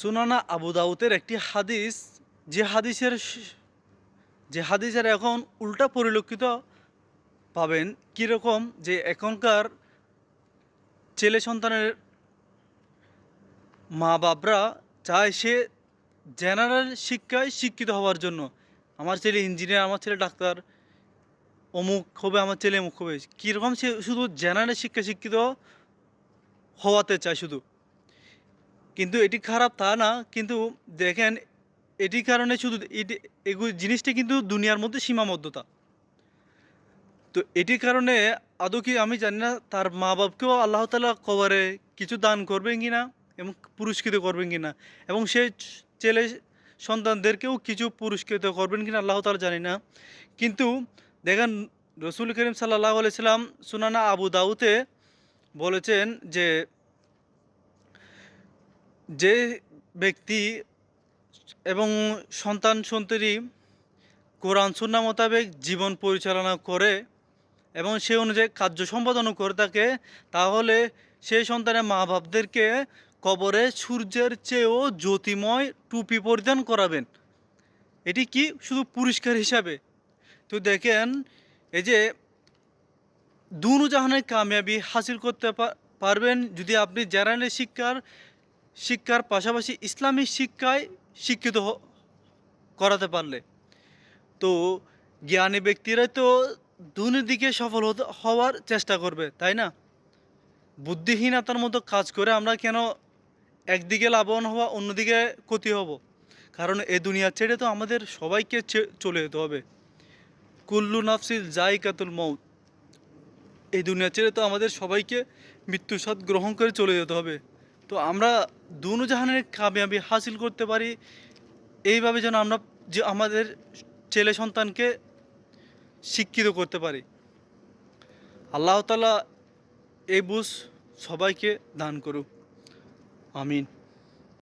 সুনানা আবু দাউদের একটি হাদিস, যে হাদিসের যে হাদিসের এখন উল্টা পরিলক্ষিত পাবেন কীরকম যে এখনকার ছেলে সন্তানের মা বাবরা চায় সে জেনারেল শিক্ষায় শিক্ষিত হওয়ার জন্য। আমার ছেলে ইঞ্জিনিয়ার, আমার ছেলে ডাক্তার, অমুক হবে, আমার ছেলে অমুক হবে। কীরকম সে শুধু জেনারেল শিক্ষা শিক্ষিত হওয়াতে চায় শুধু। কিন্তু এটি খারাপ তা না, কিন্তু দেখেন এটি কারণে শুধু এটি এগুলো জিনিসটা কিন্তু দুনিয়ার মধ্যে সীমাবদ্ধতা। তো এটির কারণে আদৌ কি আমি জানি না, তার মা বাপকেও আল্লাহ তালা কবরে কিছু দান করবেন কি না এবং পুরস্কৃত করবেন কি না এবং সে ছেলে সন্তানদেরকেও কিছু পুরস্কৃত করবেন কি না আল্লাহ তালা জানি না। কিন্তু দেখেন রসুল করিম সাল্লাহ আলাইসাল্লাম সুনানা আবু দাউতে বলেছেন যে যে ব্যক্তি এবং সন্তান সন্ততি কোরআন সুন্না মোতাবেক জীবন পরিচালনা করে এবং সে অনুযায়ী কার্য সম্পাদনও করে থাকে, তাহলে সেই সন্তানের মা বাপদেরকে কবরে সূর্যের চেয়েও জ্যোতিময় টুপি পরিধান করাবেন। এটি কি শুধু পুরস্কার হিসাবে? তো দেখেন, এই যে দুনু জাহানের কামিয়াবি হাসিল করতে পারবেন যদি আপনি জেনারেল শিক্ষার শিক্ষার পাশাপাশি ইসলামিক শিক্ষায় শিক্ষিত করাতে পারলে। তো জ্ঞানী ব্যক্তিরাই তো দিকে সফল হওয়ার চেষ্টা করবে, তাই না? বুদ্ধিহীনতার মতো কাজ করে আমরা কেন একদিকে লাভবান হওয়া, অন্যদিকে ক্ষতি হব? কারণ এ দুনিয়া ছেড়ে তো আমাদের সবাইকে চলে যেতে হবে। কুল্লু নাফসিল জাইকাতুল মৌত এই দুনিয়া ছেড়ে তো আমাদের সবাইকে মৃত্যুর গ্রহণ করে চলে যেতে হবে। তো আমরা দুনু জাহানের কামিয়াবি হাসিল করতে পারি। এইভাবে যেন আমরা যে আমাদের ছেলে সন্তানকে শিক্ষিত করতে পারি। আল্লাহ তালা এই বুঝ সবাইকে দান করুক। আমিন।